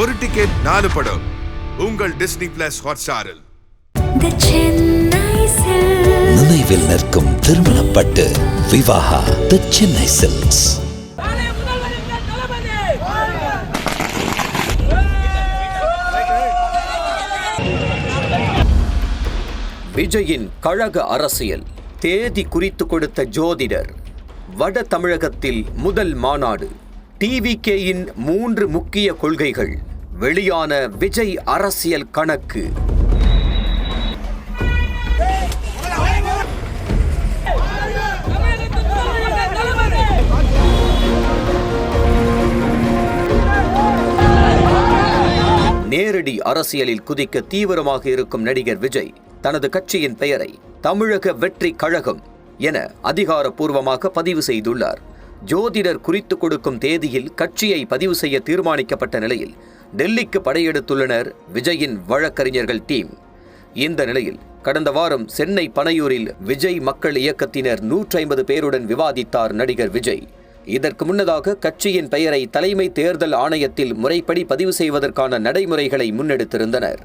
ஒரு டிக்கெட் நாலு படம். உங்கள் டிஸ்னி பிளஸ் ஹாட்ஸ்டாரில். நினைவில் நிற்கும் திருமணப்பட்டு விவாகா தி சென்னை சில்க்ஸ் விஜயின் கழக அரசியல் தேதி குறித்து கொடுத்த ஜோதிடர். வட தமிழகத்தில் முதல் மாநாடு. டிவிகேயின் மூன்று முக்கிய கொள்கைகள். வெளியான விஜய் அரசியல் கணக்கு. நேரடி அரசியலில் குதிக்க தீவிரமாக இருக்கும் நடிகர் விஜய் தனது கட்சியின் பெயரை தமிழக வெற்றி கழகம் என அதிகாரப்பூர்வமாக பதிவு செய்துள்ளார். ஜோதிடர் குறித்து கொடுக்கும் தேதியில் கட்சியை பதிவு செய்ய தீர்மானிக்கப்பட்ட நிலையில் டெல்லிக்கு படையெடுத்துள்ளனர் விஜயின் வழக்கறிஞர்கள் டீம். இந்த நிலையில் கடந்த வாரம் சென்னை பனையூரில் விஜய் மக்கள் இயக்கத்தினர் 150 பேருடன் விவாதித்தார் நடிகர் விஜய். இதற்கு முன்னதாக கட்சியின் பெயரை தலைமை தேர்தல் ஆணையத்தில் முறைப்படி பதிவு செய்வதற்கான நடைமுறைகளை முன்னெடுத்திருந்தனர்.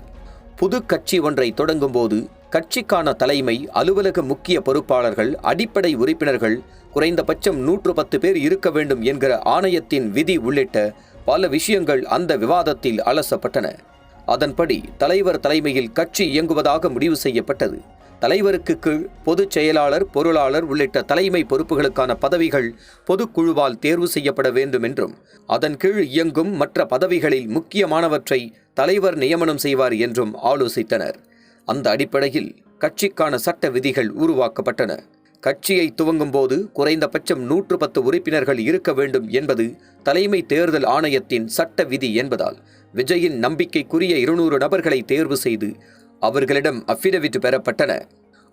புது கட்சி ஒன்றை தொடங்கும்போது கட்சிக்கான தலைமை அலுவலக முக்கிய பொறுப்பாளர்கள் அடிப்படை உறுப்பினர்கள் குறைந்தபட்சம் நூற்று பத்து பேர் இருக்க வேண்டும் என்கிற ஆணையத்தின் விதி உள்ளிட்ட பல விஷயங்கள் அந்த விவாதத்தில் அலசப்பட்டன. அதன்படி தலைவர் தலைமையில் கட்சி இயங்குவதாக முடிவு செய்யப்பட்டது. தலைவருக்கு கீழ் பொதுச் செயலாளர் பொருளாளர் உள்ளிட்ட தலைமை பொறுப்புகளுக்கான பதவிகள் பொதுக்குழுவால் தேர்வு செய்யப்பட வேண்டும் என்றும் அதன் கீழ் இயங்கும் மற்ற பதவிகளில் முக்கியமானவற்றை தலைவர் நியமனம் செய்வார் என்றும் ஆலோசித்தனர். அந்த அடிப்படையில் கட்சிக்கான சட்ட விதிகள் உருவாக்கப்பட்டன. கட்சியை துவங்கும் போது குறைந்தபட்சம் நூற்று பத்து உறுப்பினர்கள் இருக்க வேண்டும் என்பது தலைமை தேர்தல் ஆணையத்தின் சட்ட விதி என்பதால் விஜயின் நம்பிக்கைக்குரிய இருநூறு நபர்களை தேர்வு செய்து அவர்களிடம் அஃபிடவிட் பெறப்பட்டன.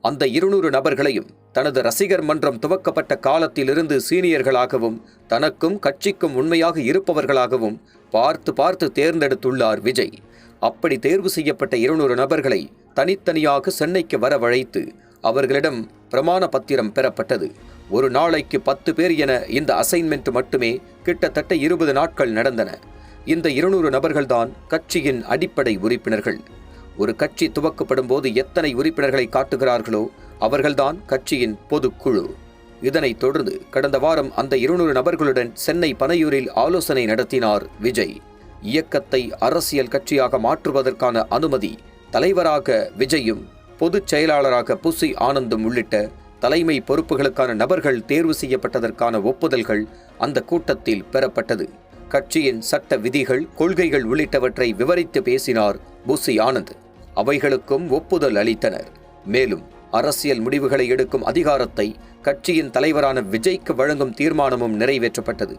அந்த இருநூறு நபர்களையும் தனது ரசிகர் மன்றம் துவக்கப்பட்ட காலத்திலிருந்து சீனியர்களாகவும் தனக்கும் கட்சிக்கும் உண்மையாக இருப்பவர்களாகவும் பார்த்து பார்த்து தேர்ந்தெடுத்துள்ளார் விஜய். அப்படி தேர்வு செய்யப்பட்ட இருநூறு நபர்களை தனித்தனியாக சென்னைக்கு வரவழைத்து அவர்களிடம் பிரமாண பத்திரம் பெறப்பட்டது. ஒரு நாளைக்கு பத்து பேர் என இந்த அசைன்மெண்ட் மட்டுமே கிட்டத்தட்ட இருபது நாட்கள் நடந்தன. இந்த இருநூறு நபர்கள்தான் கட்சியின் அடிப்படை உறுப்பினர்கள். ஒரு கட்சி துவக்கப்படும் போது எத்தனை உறுப்பினர்களை காட்டுகிறார்களோ அவர்கள்தான் கட்சியின் பொதுக்குழு இதனைத் தொடர்ந்து கடந்த வாரம் அந்த இருநூறு நபர்களுடன் சென்னை பனையூரில் ஆலோசனை நடத்தினார் விஜய். இயக்கத்தை அரசியல் கட்சியாக மாற்றுவதற்கான அனுமதி தலைவராக விஜயும் பொதுச் செயலாளராக புசி ஆனந்தும் உள்ளிட்ட தலைமை பொறுப்புகளுக்கான நபர்கள் தேர்வு செய்யப்பட்டதற்கான ஒப்புதல்கள் அந்த கூட்டத்தில் பெறப்பட்டது. கட்சியின் சட்ட விதிகள் கொள்கைகள் உள்ளிட்டவற்றை விவரித்து பேசினார் புசி ஆனந்த். அவைகளுக்கும் ஒப்புதல் அளித்தனர். மேலும் அரசியல் முடிவுகளை எடுக்கும் அதிகாரத்தை கட்சியின் தலைவரான விஜய்க்கு வழங்கும் தீர்மானமும் நிறைவேற்றப்பட்டது.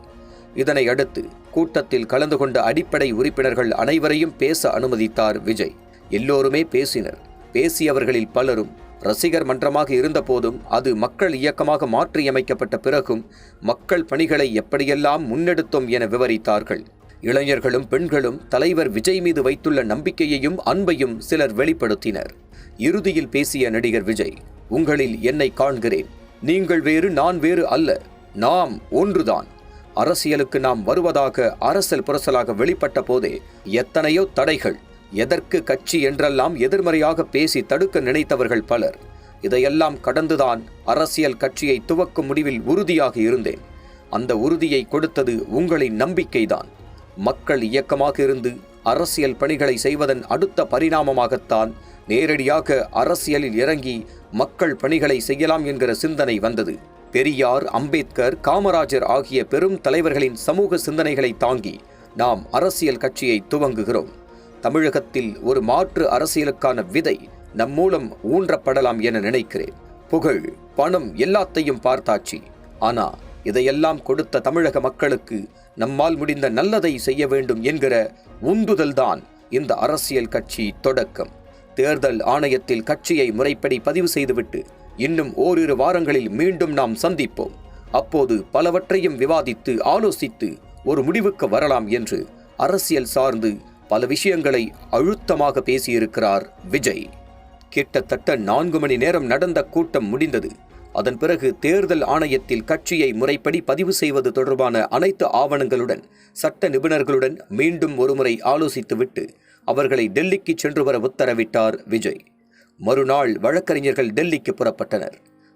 இதனை அடுத்து கூட்டத்தில் கலந்து கொண்ட அடிப்படை உறுப்பினர்கள் அனைவரையும் பேச அனுமதித்தார் விஜய். எல்லோருமே பேசினர். பேசியவர்களில் பலரும் ரசிகர் மன்றமாக இருந்தபோதும் அது மக்கள் இயக்கமாக மாற்றியமைக்கப்பட்ட பிறகும் மக்கள் பணிகளை எப்படியெல்லாம் முன்னெடுத்தோம் என விவரித்தார்கள். இளைஞர்களும் பெண்களும் தலைவர் விஜய் மீது வைத்துள்ள நம்பிக்கையையும் அன்பையும் சிலர் வெளிப்படுத்தினர். இறுதியில் பேசிய நடிகர் விஜய் உங்களில் என்னை காண்கிறேன். நீங்கள் வேறு நான் வேறு அல்ல. நாம் ஒன்றுதான். அரசியலுக்கு நாம் வருவதாக அரசல் புரசலாக வெளிப்பட்ட போதே எத்தனையோ தடைகள் எதற்கு கட்சி என்றெல்லாம் எதிர்மறையாக பேசி தடுக்க நினைத்தவர்கள் பலர். இதையெல்லாம் கடந்துதான் அரசியல் கட்சியை துவக்கும் முடிவில் உறுதியாக இருந்தேன். அந்த உறுதியை கொடுத்தது உங்களின் நம்பிக்கைதான். மக்கள் இயக்கமாக இருந்து அரசியல் பணிகளை செய்வதன் அடுத்த பரிணாமமாகத்தான் நேரடியாக அரசியலில் இறங்கி மக்கள் பணிகளை செய்யலாம் என்கிற சிந்தனை வந்தது. பெரியார் அம்பேத்கர் காமராஜர் ஆகிய பெரும் தலைவர்களின் சமூக சிந்தனைகளை தாங்கி நாம் அரசியல் கட்சியை துவங்குகிறோம். தமிழகத்தில் ஒரு மாற்று அரசியலுக்கான விதை நம் மூலம் ஊன்றப்படலாம் என நினைக்கிறேன். புகழ் பணம் எல்லாத்தையும் பார்த்தாச்சு. ஆனா இதையெல்லாம் கொடுத்த தமிழக மக்களுக்கு நம்மால் முடிந்த நல்லதை செய்ய வேண்டும் என்கிற உந்துதல்தான் இந்த அரசியல் கட்சி தொடக்கம். தேர்தல் ஆணையத்தில் கட்சியை முறைப்படி பதிவு செய்துவிட்டு இன்னும் ஓரிரு வாரங்களில் மீண்டும் நாம் சந்திப்போம். அப்போது பலவற்றையும் விவாதித்து ஆலோசித்து ஒரு முடிவுக்கு வரலாம் என்று அரசியல் சார்ந்து பல விஷயங்களை அழுத்தமாக பேசியிருக்கிறார் விஜய். கிட்டத்தட்ட நான்கு மணி நேரம் நடந்த கூட்டம் முடிந்தது. அதன் பிறகு தேர்தல் ஆணையத்தில் கட்சியை முறைப்படி பதிவு செய்வது தொடர்பான அனைத்து ஆவணங்களுடன் சட்ட நிபுணர்களுடன் மீண்டும் ஒருமுறை ஆலோசித்துவிட்டு அவர்களை டெல்லிக்கு சென்று வர உத்தரவிட்டார் விஜய். மறுநாள் வழக்கறிஞர்கள் டெல்லிக்கு புறப்பட்டனர்.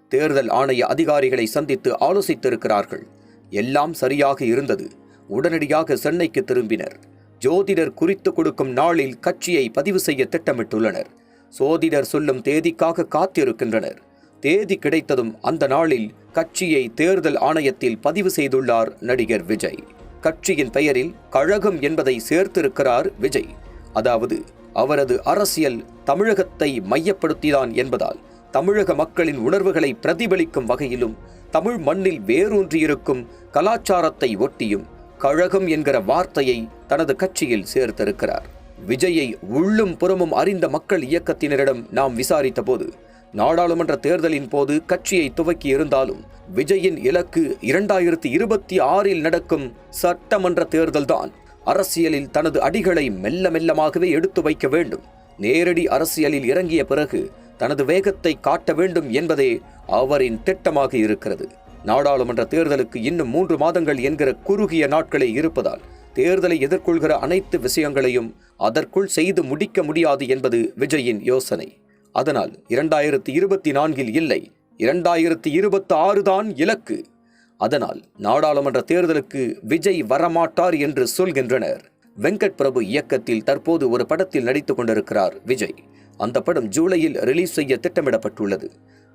தேர்தல் ஆணைய அதிகாரிகளை சந்தித்து ஆலோசித்திருக்கிறார்கள். எல்லாம் சரியாக இருந்தது. உடனடியாக சென்னைக்கு திரும்பினர். ஜோதிடர் குறித்து கொடுக்கும் நாளில் கட்சியை பதிவு செய்ய திட்டமிட்டுள்ளனர். சோதிடர் சொல்லும் தேதிக்காக காத்திருக்கின்றனர். தேதி கிடைத்ததும் அந்த நாளில் கட்சியை தேர்தல் ஆணையத்தில் பதிவு செய்துள்ளார் நடிகர் விஜய். கட்சியின் பெயரில் கழகம் என்பதை சேர்த்திருக்கிறார் விஜய். அதாவது அவரது அரசியல் தமிழகத்தை மையப்படுத்திதான் என்பதால் தமிழக மக்களின் உணர்வுகளை பிரதிபலிக்கும் வகையிலும் தமிழ் மண்ணில் வேரூன்றியிருக்கும் கலாச்சாரத்தை ஒட்டியும் கழகம் என்கிற வார்த்தையை தனது கட்சியில் சேர்த்திருக்கிறார். விஜயை உள்ளும் புறமும் அறிந்த மக்கள் இயக்கத்தினரிடம் நாம் விசாரித்தபோது நாடாளுமன்ற தேர்தலின் போது கட்சியை துவக்கி இருந்தாலும் விஜயின் இலக்கு இரண்டாயிரத்தி இருபத்தி ஆறில் நடக்கும் சட்டமன்ற தேர்தல்தான். அரசியலில் தனது அடிகளை மெல்ல மெல்லமாகவே எடுத்து வைக்க வேண்டும். நேரடி அரசியலில் இறங்கிய பிறகு தனது வேகத்தை காட்ட வேண்டும் என்பதே அவரின் திட்டமாக இருக்கிறது. நாடாளுமன்ற தேர்தலுக்கு இன்னும் மூன்று மாதங்கள் என்கிற குறுகிய நாட்களே இருப்பதால் தேர்தலை எதிர்கொள்கிற அனைத்து விஷயங்களையும் அதற்குள் செய்து முடிக்க முடியாது என்பது விஜயின் யோசனை. அதனால் இரண்டாயிரத்தி இருபத்தி நான்கில் இல்லை இரண்டாயிரத்தி இருபத்தி ஆறுதான் இலக்கு. அதனால் நாடாளுமன்ற தேர்தலுக்கு விஜய் வரமாட்டார் என்று சொல்கின்றனர். வெங்கட் பிரபு இயக்கத்தில் தற்போது ஒரு படத்தில் நடித்துக் கொண்டிருக்கிறார் விஜய். அந்த படம் ஜூலையில் ரிலீஸ் செய்ய திட்டமிடப்பட்டுள்ளது.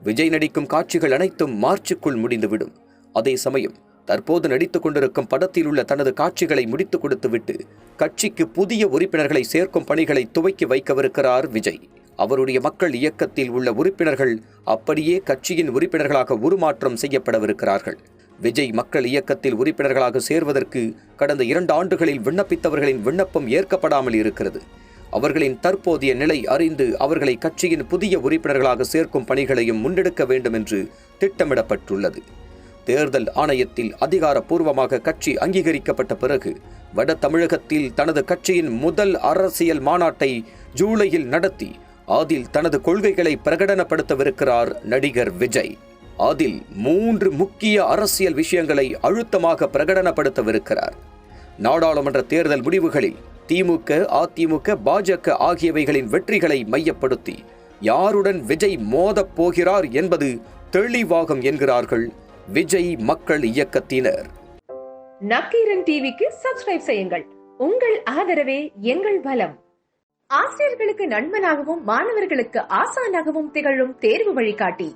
விஜய் நடிக்கும் காட்சிகள் அனைத்தும் மார்ச்சுக்குள் முடிந்துவிடும். அதே சமயம் தற்போது நடித்துக் கொண்டிருக்கும் படத்தில் உள்ள தனது காட்சிகளை முடித்துக் கொடுத்துவிட்டு கட்சிக்கு புதிய உறுப்பினர்களை சேர்க்கும் பணிகளை துவக்கி வைக்கவிருக்கிறார் விஜய். அவருடைய மக்கள் இயக்கத்தில் உள்ள உறுப்பினர்கள் அப்படியே கட்சியின் உறுப்பினர்களாக உருமாற்றம் செய்யப்படவிருக்கிறார்கள். விஜய் மக்கள் இயக்கத்தில் உறுப்பினர்களாக சேர்வதற்கு கடந்த இரண்டு ஆண்டுகளில் விண்ணப்பித்தவர்களின் விண்ணப்பம் ஏற்கப்படாமல் இருக்கிறது. அவர்களின் தற்போதைய நிலை அறிந்து அவர்களை கட்சியின் புதிய உறுப்பினர்களாக சேர்க்கும் பணிகளையும் முன்னெடுக்க வேண்டும் என்று திட்டமிடப்பட்டுள்ளது. தேர்தல் ஆணையத்தில் அதிகாரப்பூர்வமாக கட்சி அங்கீகரிக்கப்பட்ட பிறகு வட தமிழகத்தில் தனது கட்சியின் முதல் அரசியல் மாநாட்டை ஜூலையில் நடத்தி அதில் தனது கொள்கைகளை பிரகடனப்படுத்தவிருக்கிறார் நடிகர் விஜய். அதில் மூன்று முக்கிய அரசியல் விஷயங்களை அழுத்தமாக பிரகடனப்படுத்தவிருக்கிறார். நாடாளுமன்ற தேர்தல் முடிவுகளில் திமுக அதிமுக பாஜக ஆகியவைகளின் வெற்றிகளை மையப்படுத்தி யாருடன் விஜய் மோதப் போகிறார் என்பது தெளிவாகும் என்கிறார்கள் விஜய் மக்கள் இயக்கத்தினர். நக்கீரன் டிவிக்கு சப்ஸ்கிரைப் செய்யுங்கள். உங்கள் ஆதரவே எங்கள் பலம். ஆசிரியர்களுக்கு நண்பனாகவும் மாணவர்களுக்கு ஆசானாகவும் திகழும் தேர்வு வழிகாட்டி.